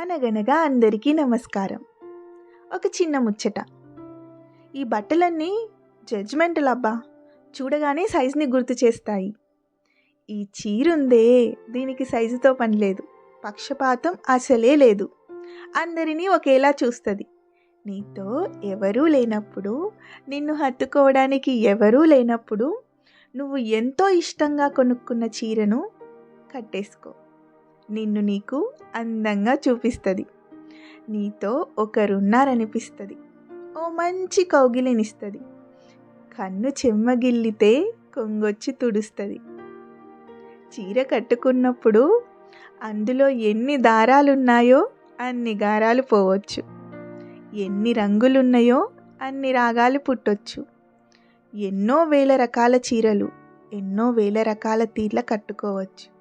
అనగనగా అందరికీ నమస్కారం. ఒక చిన్న ముచ్చట. ఈ బట్టలన్నీ జడ్జ్మెంటల్ అబ్బా. చూడగానే సైజుని గుర్తు చేస్తాయి. ఈ చీరుందే దీనికి సైజుతో పని లేదు. పక్షపాతం అసలే లేదు. అందరినీ ఒకేలా చూస్తుంది. నీతో ఎవరూ లేనప్పుడు నిన్ను హత్తుకోవడానికి ఎవరూ లేనప్పుడు నువ్వు ఎంతో ఇష్టంగా కొనుక్కున్న చీరను కట్టేసుకో. నిన్ను నీకు అందంగా చూపిస్తుంది. నీతో ఒకరున్నారనిపిస్తుంది. ఓ మంచి కౌగిలినిస్తుంది. కన్ను చెమ్మగిల్లితే కొంగొచ్చి తుడుస్తుంది. చీర కట్టుకున్నప్పుడు అందులో ఎన్ని దారాలున్నాయో అన్ని గారాలు పోవచ్చు. ఎన్ని రంగులున్నాయో అన్ని రాగాలు పుట్టొచ్చు. ఎన్నో వేల రకాల చీరలు ఎన్నో వేల రకాల తీర్ల కట్టుకోవచ్చు.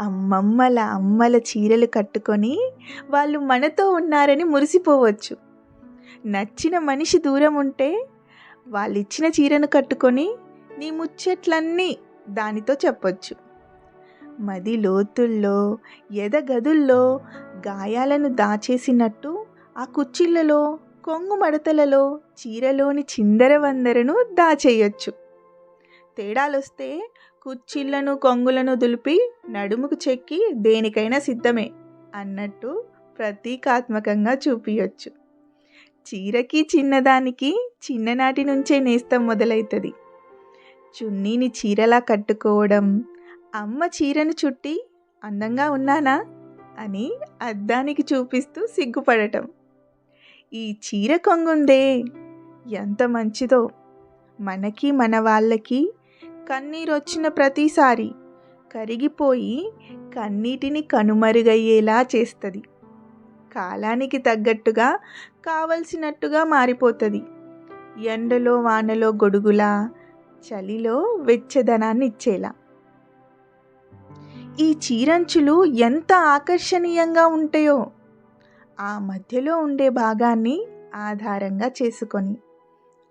అమ్మమ్మల అమ్మల చీరలు కట్టుకొని వాళ్ళు మనతో ఉన్నారని మురిసిపోవచ్చు. నచ్చిన మనిషి దూరం ఉంటే వాళ్ళు ఇచ్చిన చీరను కట్టుకొని నీ ముచ్చట్లన్నీ దానితో చెప్పొచ్చు. మది లోతుల్లో ఎదగదుల్లో గాయాలను దాచేసినట్టు ఆ కుచ్చిళ్ళలో కొంగు మడతలలో చీరలోని చిందరవందరను దాచేయొచ్చు. తేడాలొస్తే కుచ్చిళ్ళను కొంగులను దులిపి నడుముకు చెక్కి దేనికైనా సిద్ధమే అన్నట్టు ప్రతీకాత్మకంగా చూపించచ్చు చీరకి చిన్నదానికి చిన్ననాటి నుంచే నేస్తం మొదలవుతుంది చున్నీని చీరలా కట్టుకోవడం అమ్మ చీరను చుట్టి అందంగా ఉన్నానా అని అద్దానికి చూపిస్తూ సిగ్గుపడటం. ఈ చీర కొంగుందే ఎంత మంచిదో. మనకి మన వాళ్ళకి కన్నీరు వచ్చిన ప్రతిసారి కరిగిపోయి కన్నీటిని కనుమరుగయ్యేలా చేస్తుంది. కాలానికి తగ్గట్టుగా కావలసినట్టుగా మారిపోతుంది. ఎండలో వానలో గొడుగులా చలిలో వెచ్చదనాన్ని ఇచ్చేలా ఈ చీరంచులు ఎంత ఆకర్షణీయంగా ఉంటాయో ఆ మధ్యలో ఉండే భాగాన్ని ఆధారంగా చేసుకొని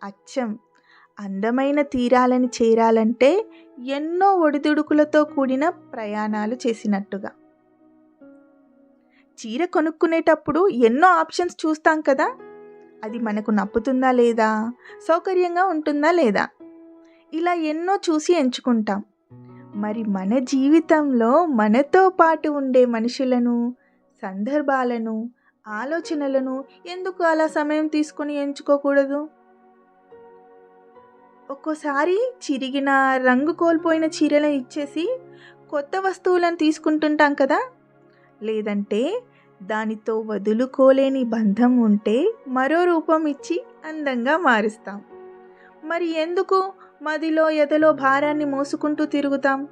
అచ్చం అందమైన తీరాలను చేరాలంటే ఎన్నో ఒడిదుడుకులతో కూడిన ప్రయాణాలు చేసినట్టుగా. చీర కొనుక్కునేటప్పుడు ఎన్నో ఆప్షన్స్ చూస్తాం కదా? అది మనకు నప్పుతుందా లేదా? సౌకర్యంగా ఉంటుందా లేదా? ఇలా ఎన్నో చూసి ఎంచుకుంటాం. మరి మన జీవితంలో మనతో పాటు ఉండే మనుషులను సందర్భాలను ఆలోచనలను ఎందుకు అలా సమయం తీసుకొని ఎంచుకోకూడదు? ఒక్కోసారి చిరిగిన రంగు కోల్పోయిన చీరలను ఇచ్చేసి కొత్త వస్తువులను తీసుకుంటుంటాం కదా. లేదంటే దానితో వదులుకోలేని బంధం ఉంటే మరో రూపం ఇచ్చి అందంగా మారుస్తాం. మరి ఎందుకు మదిలో ఎదలో భారాన్ని మోసుకుంటూ తిరుగుతాం?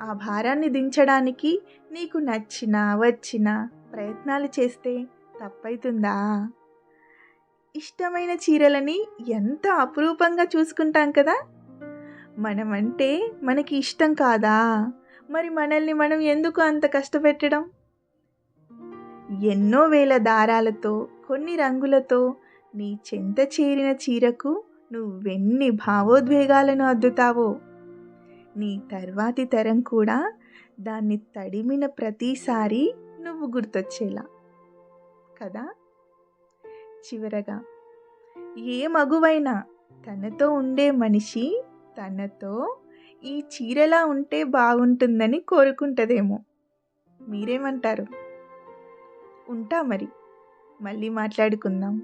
ఆ భారాన్ని దించడానికి నీకు నచ్చిన వచ్చిన ప్రయత్నాలు చేస్తే తప్పైతుందా? ఇష్టమైన చీరలని ఎంత అపురూపంగా చూసుకుంటాం కదా. మనమంటే మనకి ఇష్టం కాదా? మరి మనల్ని మనం ఎందుకు అంత కష్టపెట్టడం? ఎన్నో వేల దారాలతో కొన్ని రంగులతో నీ చెంత చేరిన చీరకు నువ్వెన్ని భావోద్వేగాలను అద్దుతావో? నీ తర్వాతి తరం కూడా దాన్ని తడిమిన ప్రతిసారి నువ్వు గుర్తొచ్చేలా. కదా? చివరగా ఏ మగువైనా తనతో ఉండే మనిషి తనతో ఈ చీరలా ఉంటే బాగుంటుందని కోరుకుంటుందేమో. మీరేమంటారు? ఉంటా మరి మళ్ళీ మాట్లాడుకుందాం.